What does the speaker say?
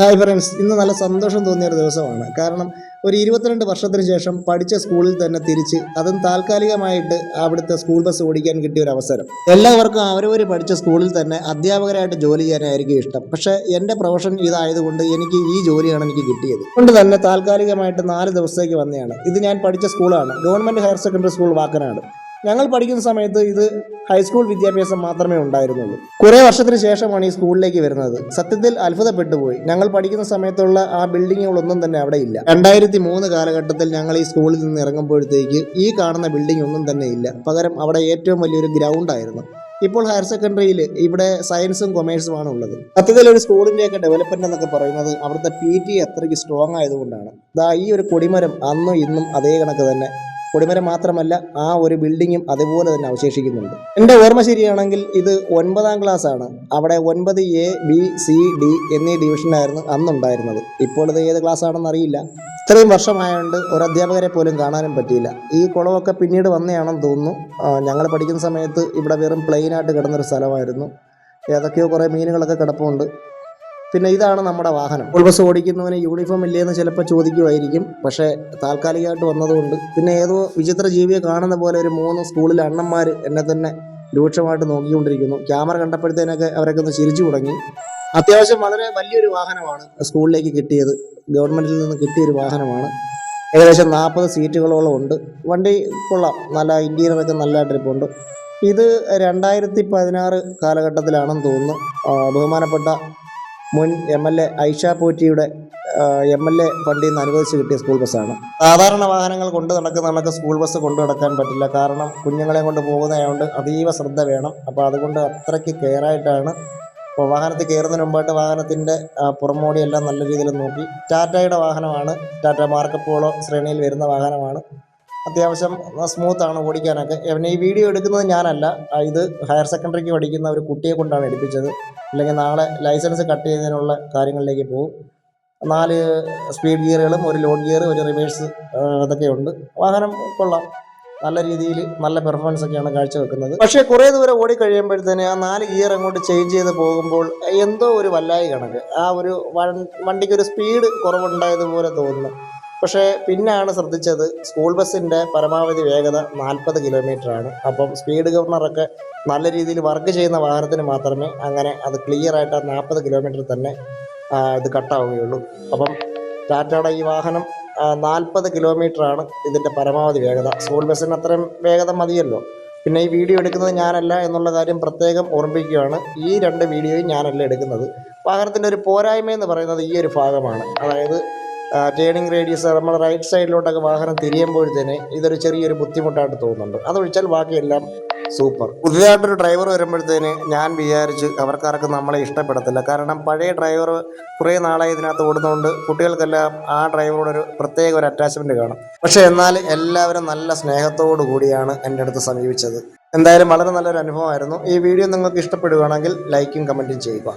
Hi friends ഇന്ന് നല്ല സന്തോഷം തോന്നിയ ഒരു ദിവസമാണ്. കാരണം ഒരു ഇരുപത്തിരണ്ട് വർഷത്തിന് ശേഷം പഠിച്ച സ്കൂളിൽ തന്നെ തിരിച്ച് അതും താൽക്കാലികമായിട്ട് അവിടുത്തെ സ്കൂൾ ബസ് ഓടിക്കാൻ കിട്ടിയ ഒരു അവസരം. എല്ലാവർക്കും അവരവർ പഠിച്ച സ്കൂളിൽ തന്നെ അധ്യാപകരായിട്ട് ജോലി ചെയ്യാനായിരിക്കും ഇഷ്ടം. പക്ഷേ എന്റെ പ്രൊഫഷൻ ഇതായതുകൊണ്ട് എനിക്ക് ഈ ജോലിയാണ് എനിക്ക് കിട്ടിയത്. അതുകൊണ്ട് തന്നെ താൽക്കാലികമായിട്ട് നാല് ദിവസത്തേക്ക് വന്നതാണ്. ഇത് ഞാൻ പഠിച്ച സ്കൂളാണ്. Government higher secondary school Vakkanad. ഞങ്ങൾ പഠിക്കുന്ന സമയത്ത് ഇത് ഹൈസ്കൂൾ വിദ്യാഭ്യാസം മാത്രമേ ഉണ്ടായിരുന്നുള്ളൂ. കുറേ വർഷത്തിന് ശേഷമാണ് ഈ സ്കൂളിലേക്ക് വരുന്നത്. സത്യത്തിൽ അത്ഭുതപ്പെട്ടു പോയി ഞങ്ങൾ പഠിക്കുന്ന സമയത്തുള്ള ആ ബിൽഡിങ്ങുകളൊന്നും തന്നെ അവിടെ ഇല്ല. രണ്ടായിരത്തി മൂന്ന് കാലഘട്ടത്തിൽ ഞങ്ങൾ ഈ സ്കൂളിൽ നിന്ന് ഇറങ്ങുമ്പോഴത്തേക്ക് ഈ കാണുന്ന ബിൽഡിംഗ് ഒന്നും തന്നെ ഇല്ല. പകരം അവിടെ ഏറ്റവും വലിയൊരു ഗ്രൗണ്ട് ആയിരുന്നു. ഇപ്പോൾ ഹയർ സെക്കൻഡറിയിൽ ഇവിടെ സയൻസും കൊമേഴ്സും ആണ് ഉള്ളത്. സത്യത്തിൽ ഒരു സ്കൂളിന്റെയൊക്കെ ഡെവലപ്മെന്റ് എന്നൊക്കെ പറയുന്നത് അവിടുത്തെ പി ടി അത്രയ്ക്ക് സ്ട്രോങ് ആയതുകൊണ്ടാണ്. ദാ ഈ ഒരു കൊടിമരം അന്നും ഇന്നും അതേ കണക്ക് തന്നെ. കൊടിമരം മാത്രമല്ല ആ ഒരു ബിൽഡിങ്ങും അതുപോലെ തന്നെ അവശേഷിക്കുന്നുണ്ട്. എന്റെ ഓർമ്മ ശരിയാണെങ്കിൽ ഇത് ഒൻപതാം ക്ലാസ് ആണ്. അവിടെ ഒൻപത് എ ബി സി ഡി എന്നീ ഡിവിഷനായിരുന്നു അന്നുണ്ടായിരുന്നത്. ഇപ്പോൾ ഇത് ഏത് ക്ലാസ് ആണെന്ന് അറിയില്ല. ഇത്രയും വർഷമായതുകൊണ്ട് ഒരു അധ്യാപകരെ പോലും കാണാനും പറ്റിയില്ല. ഈ കുളമൊക്കെ പിന്നീട് വന്നതാണെന്ന് തോന്നുന്നു. ഞങ്ങൾ പഠിക്കുന്ന സമയത്ത് ഇവിടെ വെറും പ്ലെയിനായിട്ട് കിടന്നൊരു സ്ഥലമായിരുന്നു. ഏതൊക്കെയോ കുറേ മീനുകളൊക്കെ കിടപ്പുണ്ട്. പിന്നെ ഇതാണ് നമ്മുടെ വാഹനം. സ്കൂൾ ബസ് ഓടിക്കുന്നവന് യൂണിഫോം ഇല്ലേ എന്ന് ചിലപ്പോൾ ചോദിക്കുമായിരിക്കും പക്ഷേ താൽക്കാലികമായിട്ട് വന്നതുകൊണ്ട് പിന്നെ ഏതോ വിചിത്ര ജീവിയെ കാണുന്ന പോലെ ഒരു മൂന്ന് സ്കൂളിലെ അണ്ണന്മാർ എന്നെ തന്നെ രൂക്ഷമായിട്ട് നോക്കിക്കൊണ്ടിരിക്കുന്നു. ക്യാമറ കണ്ടപ്പോഴത്തേനൊക്കെ അവരൊക്കെ ഒന്ന് ചിരിച്ചു തുടങ്ങി. അത്യാവശ്യം വളരെ വലിയൊരു വാഹനമാണ് സ്കൂളിലേക്ക് കിട്ടിയത്. ഗവൺമെന്റിൽ നിന്ന് കിട്ടിയ ഒരു വാഹനമാണ്. ഏകദേശം നാൽപ്പത് സീറ്റുകളോളം ഉണ്ട്. വണ്ടി കൊള്ളാം. നല്ല ഇന്റീരിയറൊക്കെ നല്ല ട്രിപ്പുണ്ട് ഇത് രണ്ടായിരത്തി പതിനാറ് കാലഘട്ടത്തിലാണെന്ന് തോന്നുന്നു. ബഹുമാനപ്പെട്ട മുൻ എം എൽ എ ഐഷ പോറ്റിയുടെ എം എൽ എ ഫണ്ടിൽ നിന്ന് അനുവദിച്ച് കിട്ടിയ സ്കൂൾ ബസ്സാണ്. സാധാരണ വാഹനങ്ങൾ കൊണ്ട് നടക്കുന്ന നമുക്ക് സ്കൂൾ ബസ് കൊണ്ടു നടക്കാൻ പറ്റില്ല. കാരണം കുഞ്ഞുങ്ങളെ കൊണ്ട് പോകുന്നതായതുകൊണ്ട് അതീവ ശ്രദ്ധ വേണം. അപ്പോൾ അതുകൊണ്ട് അത്രയ്ക്ക് കെയറായിട്ടാണ് അപ്പോൾ വാഹനത്തിൽ കയറുന്നതിന് മുമ്പായിട്ട് വാഹനത്തിന്റെ പുറമോടി എല്ലാം നല്ല രീതിയിൽ നോക്കി. ടാറ്റയുടെ വാഹനമാണ് ടാറ്റ മാർക്കപ്പോളോ ശ്രേണിയിൽ വരുന്ന വാഹനമാണ്. അത്യാവശ്യം സ്മൂത്താണ് ഓടിക്കാനൊക്കെ. പിന്നെ ഈ വീഡിയോ എടുക്കുന്നത് ഞാനല്ല. ഇത് ഹയർ സെക്കൻഡറിക്ക് പഠിക്കുന്ന ഒരു കുട്ടിയെ കൊണ്ടാണ് എടുപ്പിച്ചത്. അല്ലെങ്കിൽ നാളെ ലൈസൻസ് കട്ട് ചെയ്യുന്നതിനുള്ള കാര്യങ്ങളിലേക്ക് പോകും. നാല് സ്പീഡ് ഗിയറുകളും ഒരു ലോഡ് ഗിയർ ഒരു റിവേഴ്സ് അതൊക്കെ ഉണ്ട്. വാഹനം കൊള്ളാം. നല്ല രീതിയിൽ നല്ല പെർഫോമൻസ് ഒക്കെയാണ് കാഴ്ചവെക്കുന്നത്. പക്ഷേ കുറേ ദൂരം ഓടി കഴിയുമ്പോഴത്തേന് ആ നാല് ഗിയർ അങ്ങോട്ട് ചേഞ്ച് ചെയ്ത് പോകുമ്പോൾ എന്തോ ഒരു വല്ലായി കണക്ക്. ആ ഒരു വണ്ടിക്ക് ഒരു സ്പീഡ് കുറവുണ്ടായതുപോലെ തോന്നുന്നു. പക്ഷേ പിന്നാണ് ശ്രദ്ധിച്ചത് സ്കൂൾ ബസ്സിന്റെ പരമാവധി വേഗത നാൽപ്പത് ആണ് അപ്പം സ്പീഡ് ഗവർണറൊക്കെ നല്ല രീതിയിൽ വർക്ക് ചെയ്യുന്ന വാഹനത്തിന് മാത്രമേ അങ്ങനെ അത് ക്ലിയർ ആയിട്ട് ആ നാൽപ്പത് കിലോമീറ്റർ തന്നെ ഇത് കട്ടാവുകയുള്ളൂ. അപ്പം ടാറ്റയുടെ ഈ വാഹനം നാൽപ്പത് ആണ് ഇതിന്റെ പരമാവധി വേഗത. സ്കൂൾ ബസ്സിന് അത്രയും വേഗത മതിയല്ലോ. പിന്നെ ഈ വീഡിയോ എടുക്കുന്നത് ഞാനല്ല എന്നുള്ള കാര്യം പ്രത്യേകം ഓർമ്മിപ്പിക്കുകയാണ്. ഈ രണ്ട് വീഡിയോയും ഞാനല്ല എടുക്കുന്നത്. വാഹനത്തിന്റെ ഒരു പോരായ്മ എന്ന് പറയുന്നത് ഈ ഒരു ഭാഗമാണ്. അതായത് ടേണിംഗ് റേഡിയസ് നമ്മൾ റൈറ്റ് സൈഡിലോട്ടൊക്കെ വാഹനം തിരിയുമ്പോഴത്തേന് ഇതൊരു ചെറിയൊരു ബുദ്ധിമുട്ടായിട്ട് തോന്നുന്നുണ്ട്. അതൊഴിച്ചാൽ ബാക്കിയെല്ലാം സൂപ്പർ പുതിയതായിട്ടൊരു ഡ്രൈവർ വരുമ്പോഴത്തേന് ഞാൻ വിചാരിച്ച് അവർക്കാർക്ക് നമ്മളെ ഇഷ്ടപ്പെടത്തില്ല. കാരണം പഴയ ഡ്രൈവർ കുറേ നാളായി ഇതിനകത്ത് ഓടുന്നതുകൊണ്ട് കുട്ടികൾക്കെല്ലാം ആ ഡ്രൈവറോടൊരു പ്രത്യേക ഒരു അറ്റാച്ച്മെന്റ് കാണും. പക്ഷേ എന്നാൽ എല്ലാവരും നല്ല സ്നേഹത്തോടു കൂടിയാണ് എന്റെ അടുത്ത് സമീപിച്ചത്. എന്തായാലും വളരെ നല്ലൊരു അനുഭവമായിരുന്നു. ഈ വീഡിയോ നിങ്ങൾക്ക് ഇഷ്ടപ്പെടുകയാണെങ്കിൽ ലൈക്കും കമന്റും ചെയ്യുക.